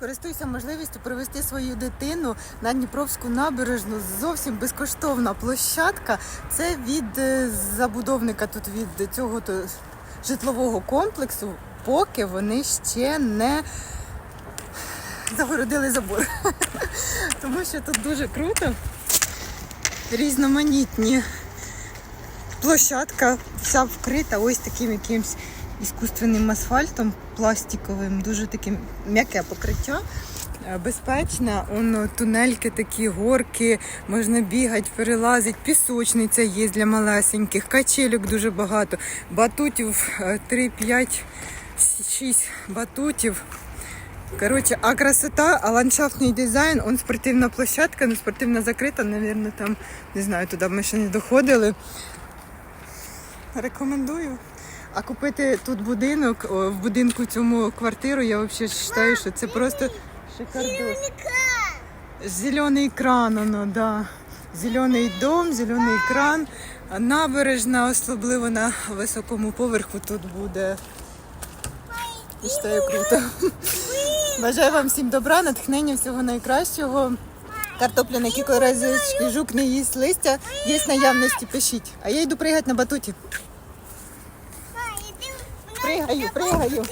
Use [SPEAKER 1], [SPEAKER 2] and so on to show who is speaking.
[SPEAKER 1] Користуюся можливістю привезти свою дитину на Дніпровську набережну. Зовсім безкоштовна площадка. Це від е, забудовника тут від цього житлового комплексу, поки вони ще не загородили забор. Тому що тут дуже круто. Різноманітні площадка вся вкрита ось таким якимсь іскусственним асфальтом пластиковим, дуже таким м'яке покриття. е, Безпечна, он тунельки такі, горки, можна бігати, перелазити, пісочниця є для малесеньких, качельок дуже багато, батутів е, 3, 5, 6 батутів. Коротше, а красота, а ландшафтний дизайн, он спортивна площадка, ну спортивна закрита, навірно, там, не знаю, туди ми ще не доходили. Рекомендую. А купити тут будинок, о, в будинку цьому квартиру, я взагалі вважаю, що це просто шикардос. Зелений кран, воно, да. Зелений дом, зелений кран. А Набережна, особливо на високому поверху тут буде. Вважаю круто. Бажаю вам всім добра, натхнення, всього найкращого. Картопля на кікоразочки, жук не їсть листя, є наявності, пишіть. А я йду пригати на батуті. free, 还有